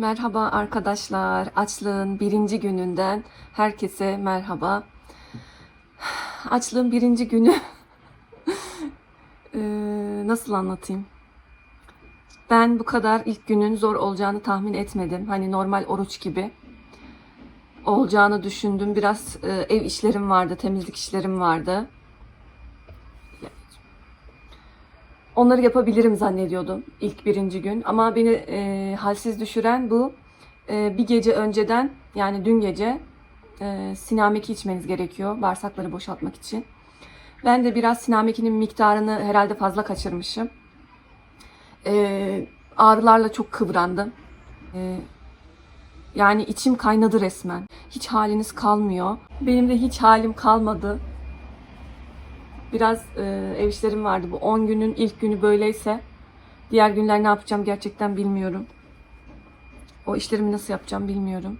Merhaba arkadaşlar. Açlığın birinci gününden herkese merhaba. Açlığın birinci günü Eee, nasıl anlatayım? Ben bu kadar ilk günün zor olacağını tahmin etmedim. Hani normal oruç gibi olacağını düşündüm. Biraz e, ev işlerim vardı, temizlik işlerim vardı. Onları yapabilirim zannediyordum ilk birinci gün. Ama beni e, halsiz düşüren bu. E, bir gece önceden yani dün gece e, sinameki içmeniz gerekiyor bağırsakları boşaltmak için. Ben de biraz sinamekinin miktarını herhalde fazla kaçırmışım. E, ağrılarla çok kıvrandım. E, yani içim kaynadı resmen. Hiç haliniz kalmıyor. Benim de hiç halim kalmadı. Biraz e, ev işlerim vardı. Bu 10 günün ilk günü böyleyse diğer günler ne yapacağım gerçekten bilmiyorum. O işlerimi nasıl yapacağım bilmiyorum.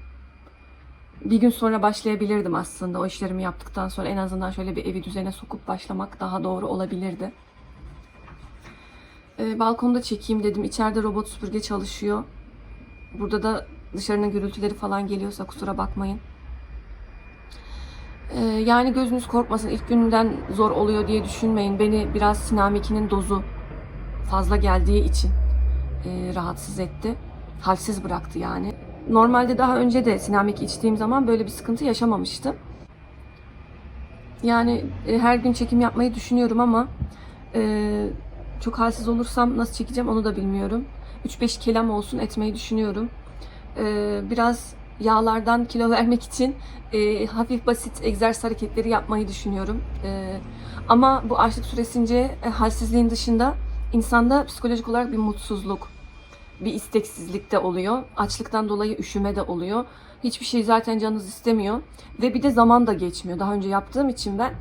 Bir gün sonra başlayabilirdim aslında o işlerimi yaptıktan sonra en azından şöyle bir evi düzene sokup başlamak daha doğru olabilirdi. E, balkonda çekeyim dedim. İçeride robot süpürge çalışıyor. Burada da dışarının gürültüleri falan geliyorsa kusura bakmayın. Ee, yani gözünüz korkmasın ilk günden zor oluyor diye düşünmeyin. Beni biraz Sinamiki'nin dozu fazla geldiği için e, rahatsız etti. Halsiz bıraktı yani. Normalde daha önce de Sinamik içtiğim zaman böyle bir sıkıntı yaşamamıştım. Yani e, her gün çekim yapmayı düşünüyorum ama e, çok halsiz olursam nasıl çekeceğim onu da bilmiyorum. 3-5 kelam olsun etmeyi düşünüyorum. E, biraz yağlardan kilo vermek için e, hafif basit egzersiz hareketleri yapmayı düşünüyorum. E, ama bu açlık süresince e, halsizliğin dışında insanda psikolojik olarak bir mutsuzluk, bir isteksizlik de oluyor. Açlıktan dolayı üşüme de oluyor. Hiçbir şey zaten canınız istemiyor. Ve bir de zaman da geçmiyor. Daha önce yaptığım için ben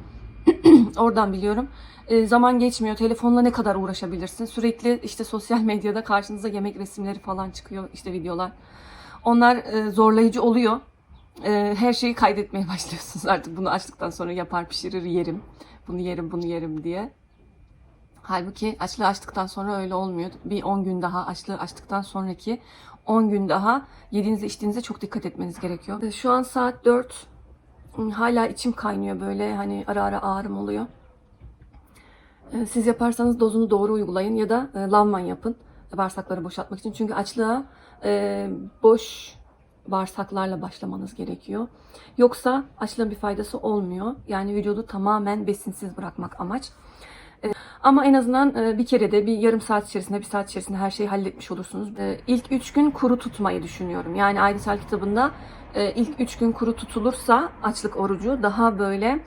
oradan biliyorum. E, zaman geçmiyor. Telefonla ne kadar uğraşabilirsin? Sürekli işte sosyal medyada karşınıza yemek resimleri falan çıkıyor. işte videolar. Onlar e, zorlayıcı oluyor. E, her şeyi kaydetmeye başlıyorsunuz artık. Bunu açtıktan sonra yapar pişirir yerim. Bunu yerim bunu yerim diye. Halbuki açlığı açtıktan sonra öyle olmuyor. Bir 10 gün daha açlığı açtıktan sonraki 10 gün daha yediğinize içtiğinize çok dikkat etmeniz gerekiyor. E, Şu an saat 4. Hala içim kaynıyor böyle hani ara ara ağrım oluyor. E, Siz yaparsanız dozunu doğru uygulayın ya da e, lavman yapın bağırsakları boşaltmak için. Çünkü açlığa e, boş bağırsaklarla başlamanız gerekiyor. Yoksa açlığın bir faydası olmuyor. Yani vücudu tamamen besinsiz bırakmak amaç. E, Ama en azından e, bir kere de bir yarım saat içerisinde, bir saat içerisinde her şeyi halletmiş olursunuz. E, İlk üç gün kuru tutmayı düşünüyorum. Yani Aydısal kitabında ilk üç gün kuru tutulursa açlık orucu daha böyle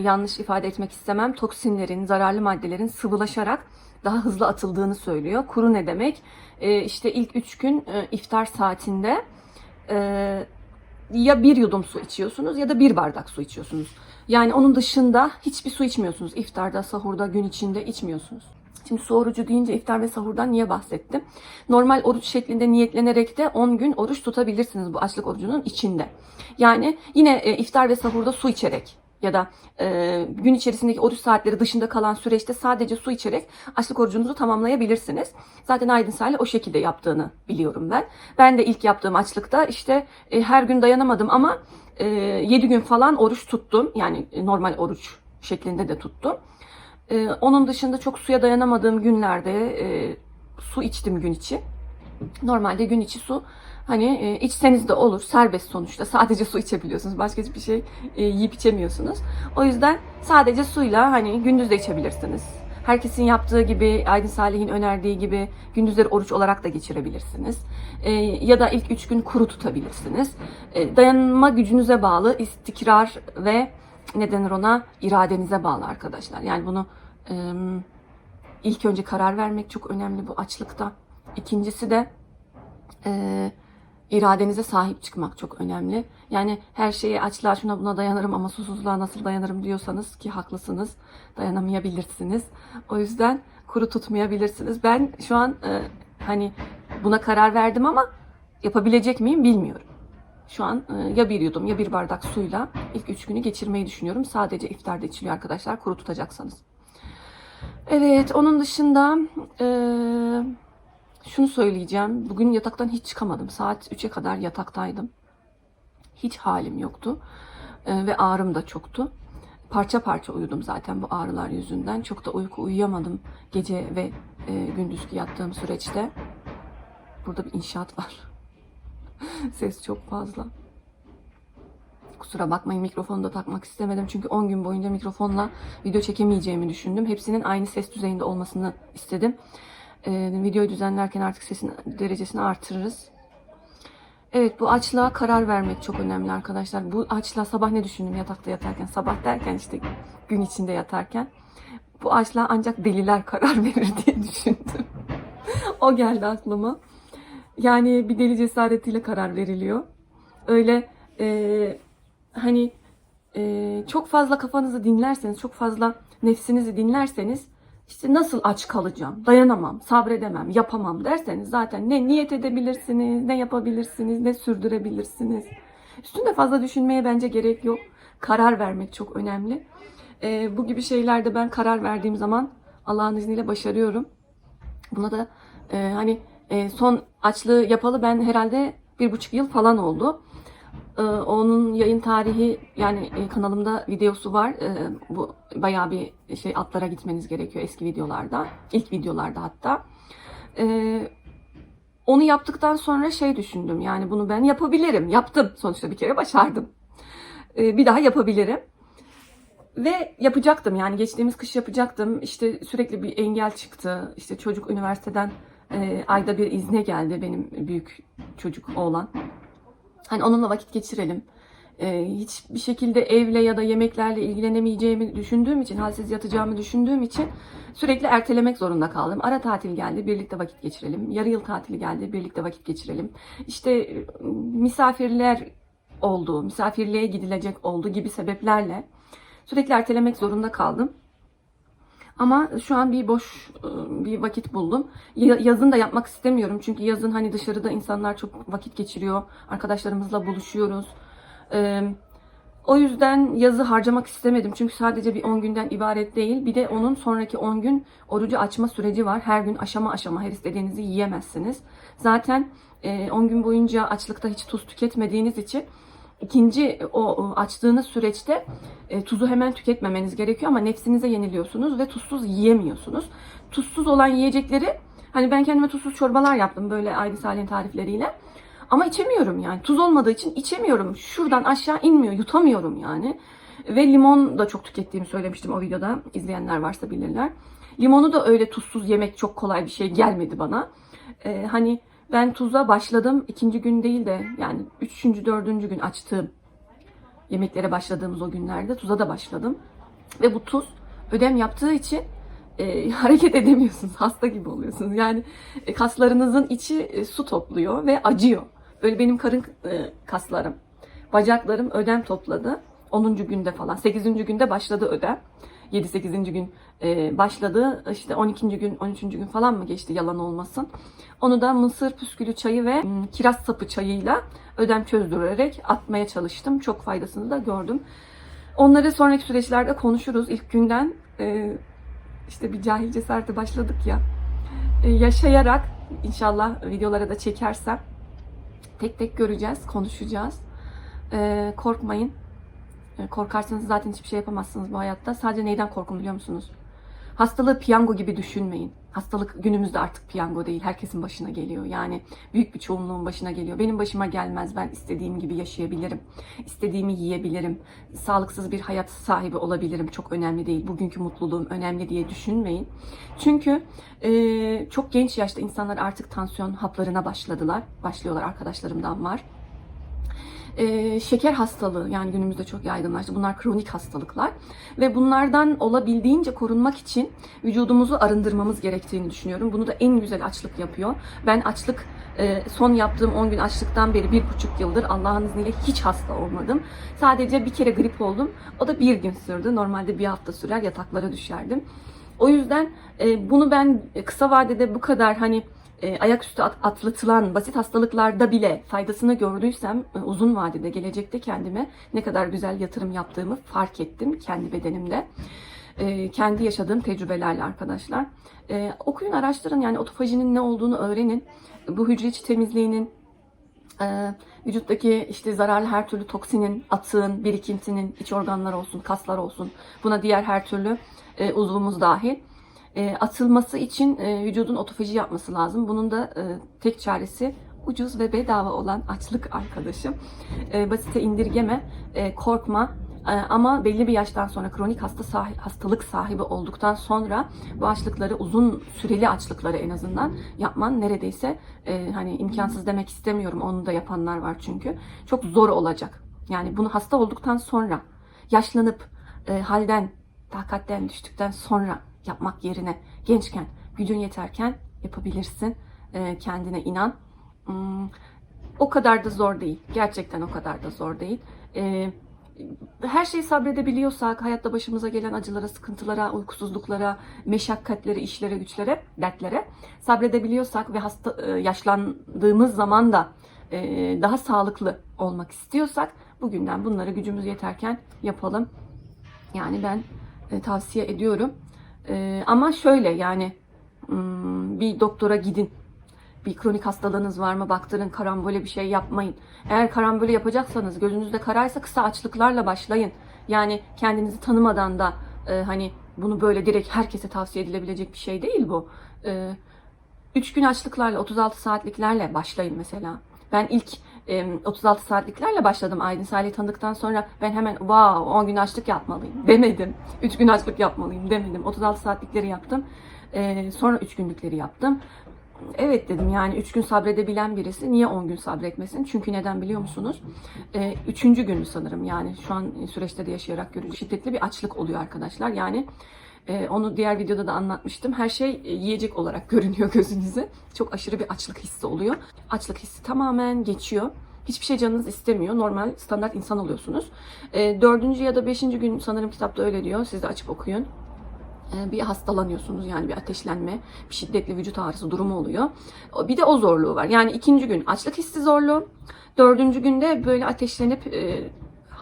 yanlış ifade etmek istemem. Toksinlerin, zararlı maddelerin sıvılaşarak daha hızlı atıldığını söylüyor. Kuru ne demek? E, işte ilk üç gün e, iftar saatinde e, ya bir yudum su içiyorsunuz ya da bir bardak su içiyorsunuz. Yani onun dışında hiçbir su içmiyorsunuz. İftarda, sahurda, gün içinde içmiyorsunuz. Şimdi su orucu deyince iftar ve sahurdan niye bahsettim? Normal oruç şeklinde niyetlenerek de 10 gün oruç tutabilirsiniz bu açlık orucunun içinde. Yani yine e, iftar ve sahurda su içerek ya da e, gün içerisindeki oruç saatleri dışında kalan süreçte sadece su içerek açlık orucunuzu tamamlayabilirsiniz. Zaten Aydın Salih o şekilde yaptığını biliyorum ben. Ben de ilk yaptığım açlıkta işte e, her gün dayanamadım ama e, 7 gün falan oruç tuttum. Yani e, normal oruç şeklinde de tuttum. E, onun dışında çok suya dayanamadığım günlerde e, su içtim gün içi. Normalde gün içi su hani e, içseniz de olur. Serbest sonuçta. Sadece su içebiliyorsunuz. Başka hiçbir şey e, yiyip içemiyorsunuz. O yüzden sadece suyla hani gündüz de içebilirsiniz. Herkesin yaptığı gibi, Aydın Salih'in önerdiği gibi gündüzleri oruç olarak da geçirebilirsiniz. E, ya da ilk üç gün kuru tutabilirsiniz. E, dayanma gücünüze bağlı, istikrar ve ne denir ona iradenize bağlı arkadaşlar. Yani bunu e, ilk önce karar vermek çok önemli bu açlıkta. İkincisi de e, iradenize sahip çıkmak çok önemli. Yani her şeye açlığa şuna buna dayanırım ama susuzluğa nasıl dayanırım diyorsanız ki haklısınız dayanamayabilirsiniz. O yüzden kuru tutmayabilirsiniz. Ben şu an e, hani buna karar verdim ama yapabilecek miyim bilmiyorum. Şu an e, ya bir yudum ya bir bardak suyla ilk üç günü geçirmeyi düşünüyorum. Sadece iftarda içiliyor arkadaşlar kuru tutacaksanız. Evet onun dışında e, şunu söyleyeceğim. Bugün yataktan hiç çıkamadım. Saat 3'e kadar yataktaydım. Hiç halim yoktu. Ee, ve ağrım da çoktu. Parça parça uyudum zaten bu ağrılar yüzünden. Çok da uyku uyuyamadım gece ve e, gündüzki yattığım süreçte. Burada bir inşaat var. Ses çok fazla. Kusura bakmayın mikrofonu da takmak istemedim. Çünkü 10 gün boyunca mikrofonla video çekemeyeceğimi düşündüm. Hepsinin aynı ses düzeyinde olmasını istedim. Ee, videoyu düzenlerken artık sesin derecesini artırırız. Evet bu açlığa karar vermek çok önemli arkadaşlar. Bu açlığa sabah ne düşündüm yatakta yatarken? Sabah derken işte gün içinde yatarken. Bu açlığa ancak deliler karar verir diye düşündüm. o geldi aklıma. Yani bir deli cesaretiyle karar veriliyor. Öyle e, hani e, çok fazla kafanızı dinlerseniz, çok fazla nefsinizi dinlerseniz işte nasıl aç kalacağım, dayanamam, sabredemem, yapamam derseniz zaten ne niyet edebilirsiniz, ne yapabilirsiniz, ne sürdürebilirsiniz. Üstünde fazla düşünmeye bence gerek yok. Karar vermek çok önemli. E, bu gibi şeylerde ben karar verdiğim zaman Allah'ın izniyle başarıyorum. Buna da e, hani e, son açlığı yapalı ben herhalde bir buçuk yıl falan oldu. E, onun yayın tarihi yani e, kanalımda videosu var. E, bu bayağı bir şey atlara gitmeniz gerekiyor eski videolarda. ilk videolarda hatta. E, onu yaptıktan sonra şey düşündüm yani bunu ben yapabilirim. Yaptım sonuçta bir kere başardım. Bir daha yapabilirim. Ve yapacaktım yani geçtiğimiz kış yapacaktım. İşte sürekli bir engel çıktı. İşte çocuk üniversiteden e, ayda bir izne geldi benim büyük çocuk oğlan. Hani onunla vakit geçirelim. E, hiçbir şekilde evle ya da yemeklerle ilgilenemeyeceğimi düşündüğüm için, halsiz yatacağımı düşündüğüm için sürekli ertelemek zorunda kaldım. Ara tatil geldi, birlikte vakit geçirelim. Yarı yıl tatili geldi, birlikte vakit geçirelim. İşte e, misafirler oldu, misafirliğe gidilecek oldu gibi sebeplerle sürekli ertelemek zorunda kaldım. Ama şu an bir boş e, bir vakit buldum. Ya- Yazın da yapmak istemiyorum. Çünkü yazın hani dışarıda insanlar çok vakit geçiriyor. Arkadaşlarımızla buluşuyoruz. Ee, o yüzden yazı harcamak istemedim. Çünkü sadece bir 10 günden ibaret değil. Bir de onun sonraki 10 gün orucu açma süreci var. Her gün aşama aşama her istediğinizi yiyemezsiniz. Zaten e, 10 gün boyunca açlıkta hiç tuz tüketmediğiniz için ikinci o o açtığınız süreçte e, tuzu hemen tüketmemeniz gerekiyor ama nefsinize yeniliyorsunuz ve tuzsuz yiyemiyorsunuz. Tuzsuz olan yiyecekleri hani ben kendime tuzsuz çorbalar yaptım böyle Aydın Salih'in tarifleriyle. Ama içemiyorum yani. Tuz olmadığı için içemiyorum. Şuradan aşağı inmiyor. Yutamıyorum yani. Ve limon da çok tükettiğimi söylemiştim o videoda. İzleyenler varsa bilirler. Limonu da öyle tuzsuz yemek çok kolay bir şey gelmedi bana. Ee, hani ben tuza başladım. ikinci gün değil de yani üçüncü, dördüncü gün açtığım yemeklere başladığımız o günlerde tuza da başladım. Ve bu tuz ödem yaptığı için e, hareket edemiyorsunuz. Hasta gibi oluyorsunuz. Yani e, kaslarınızın içi e, su topluyor ve acıyor. Böyle benim karın e, kaslarım, bacaklarım ödem topladı. 10. günde falan, 8. günde başladı ödem. 7-8. gün e, başladı. İşte 12. gün, 13. gün falan mı geçti yalan olmasın. Onu da mısır püskülü çayı ve kiraz sapı çayıyla ödem çözdürerek atmaya çalıştım. Çok faydasını da gördüm. Onları sonraki süreçlerde konuşuruz. İlk günden e, işte bir cahil cesarete başladık ya. E, yaşayarak inşallah videolara da çekersem tek tek göreceğiz, konuşacağız. E, korkmayın. E, korkarsanız zaten hiçbir şey yapamazsınız bu hayatta. Sadece neyden korkun biliyor musunuz? Hastalığı piyango gibi düşünmeyin. Hastalık günümüzde artık piyango değil. Herkesin başına geliyor. Yani büyük bir çoğunluğun başına geliyor. Benim başıma gelmez. Ben istediğim gibi yaşayabilirim. İstediğimi yiyebilirim. Sağlıksız bir hayat sahibi olabilirim. Çok önemli değil. Bugünkü mutluluğum önemli diye düşünmeyin. Çünkü e, çok genç yaşta insanlar artık tansiyon haplarına başladılar. Başlıyorlar arkadaşlarımdan var. Ee, şeker hastalığı yani günümüzde çok yaygınlaştı. Bunlar kronik hastalıklar ve bunlardan olabildiğince korunmak için vücudumuzu arındırmamız gerektiğini düşünüyorum. Bunu da en güzel açlık yapıyor. Ben açlık e, son yaptığım 10 gün açlıktan beri bir buçuk yıldır Allah'ın izniyle hiç hasta olmadım. Sadece bir kere grip oldum. O da bir gün sürdü. Normalde bir hafta sürer yataklara düşerdim. O yüzden e, bunu ben kısa vadede bu kadar hani e, ayaküstü at- atlatılan basit hastalıklarda bile faydasını gördüysem e, uzun vadede gelecekte kendime ne kadar güzel yatırım yaptığımı fark ettim kendi bedenimde. e, kendi yaşadığım tecrübelerle arkadaşlar. E, okuyun, araştırın yani otofajinin ne olduğunu öğrenin. Bu hücre içi temizliğinin, e, vücuttaki işte zararlı her türlü toksinin, atığın, birikintinin, iç organlar olsun, kaslar olsun, buna diğer her türlü e, uzvumuz dahil e, atılması için e, vücudun otofaji yapması lazım. Bunun da e, tek çaresi ucuz ve bedava olan açlık arkadaşım. E, basite indirgeme, e, korkma. E, ama belli bir yaştan sonra kronik hasta sahi- hastalık sahibi olduktan sonra bu açlıkları uzun süreli açlıkları en azından yapman neredeyse e, hani imkansız demek istemiyorum. Onu da yapanlar var çünkü. Çok zor olacak. Yani bunu hasta olduktan sonra yaşlanıp e, halden, takatten düştükten sonra yapmak yerine gençken, gücün yeterken yapabilirsin. E, kendine inan. Hmm, o kadar da zor değil. Gerçekten o kadar da zor değil. E, her şeyi sabredebiliyorsak, hayatta başımıza gelen acılara, sıkıntılara, uykusuzluklara, meşakkatlere, işlere, güçlere, dertlere sabredebiliyorsak ve hasta e, yaşlandığımız zaman da e, daha sağlıklı olmak istiyorsak bugünden bunları gücümüz yeterken yapalım. Yani ben e, tavsiye ediyorum. E, ama şöyle yani hmm, bir doktora gidin. Bir kronik hastalığınız var mı? Baktırın karambole bir şey yapmayın. Eğer karambole yapacaksanız gözünüzde karaysa kısa açlıklarla başlayın. Yani kendinizi tanımadan da e, hani bunu böyle direkt herkese tavsiye edilebilecek bir şey değil bu. E, 3 gün açlıklarla 36 saatliklerle başlayın mesela. Ben ilk 36 saatliklerle başladım Aydın Salih'i tanıdıktan sonra ben hemen wow 10 gün açlık yapmalıyım demedim. 3 gün açlık yapmalıyım demedim. 36 saatlikleri yaptım. Sonra 3 günlükleri yaptım. Evet dedim yani 3 gün sabredebilen birisi niye 10 gün sabretmesin? Çünkü neden biliyor musunuz? E, üçüncü günü sanırım yani şu an süreçte de yaşayarak görüyoruz. Şiddetli bir açlık oluyor arkadaşlar. Yani e, onu diğer videoda da anlatmıştım. Her şey e, yiyecek olarak görünüyor gözünüze. Çok aşırı bir açlık hissi oluyor. Açlık hissi tamamen geçiyor. Hiçbir şey canınız istemiyor. Normal standart insan oluyorsunuz. E, dördüncü ya da beşinci gün sanırım kitapta öyle diyor. Siz de açıp okuyun bir hastalanıyorsunuz yani bir ateşlenme, bir şiddetli vücut ağrısı durumu oluyor. Bir de o zorluğu var. Yani ikinci gün açlık hissi zorluğu. Dördüncü günde böyle ateşlenip e,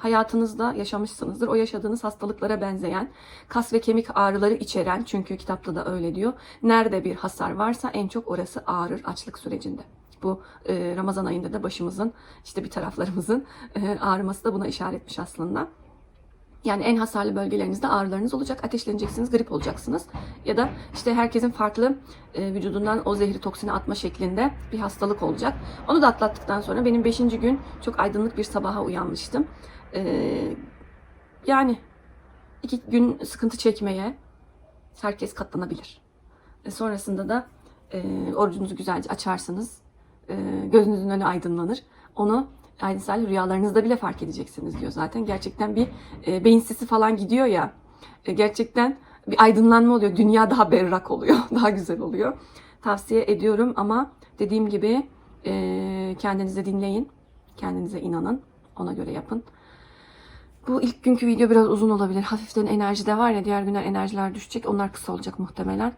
hayatınızda yaşamışsınızdır. O yaşadığınız hastalıklara benzeyen, kas ve kemik ağrıları içeren, çünkü kitapta da öyle diyor. Nerede bir hasar varsa en çok orası ağrır açlık sürecinde. Bu e, Ramazan ayında da başımızın, işte bir taraflarımızın e, ağrıması da buna işaretmiş aslında. Yani en hasarlı bölgelerinizde ağrılarınız olacak, ateşleneceksiniz, grip olacaksınız. Ya da işte herkesin farklı e, vücudundan o zehri toksini atma şeklinde bir hastalık olacak. Onu da atlattıktan sonra benim 5. gün çok aydınlık bir sabaha uyanmıştım. E, yani iki gün sıkıntı çekmeye herkes katlanabilir. E, sonrasında da e, orucunuzu güzelce açarsınız. E, gözünüzün önü aydınlanır. Onu Aydın Salih rüyalarınızda bile fark edeceksiniz diyor zaten. Gerçekten bir e, beyin sesi falan gidiyor ya. E, gerçekten bir aydınlanma oluyor. Dünya daha berrak oluyor. Daha güzel oluyor. Tavsiye ediyorum ama dediğim gibi e, kendinize dinleyin. Kendinize inanın. Ona göre yapın. Bu ilk günkü video biraz uzun olabilir. Hafiften enerji de var ya diğer günler enerjiler düşecek. Onlar kısa olacak muhtemelen.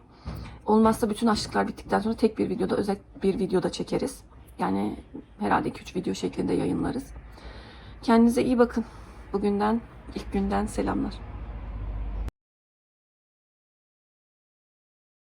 Olmazsa bütün açlıklar bittikten sonra tek bir videoda özel bir videoda çekeriz. Yani herhalde 2-3 video şeklinde yayınlarız. Kendinize iyi bakın. Bugünden, ilk günden selamlar.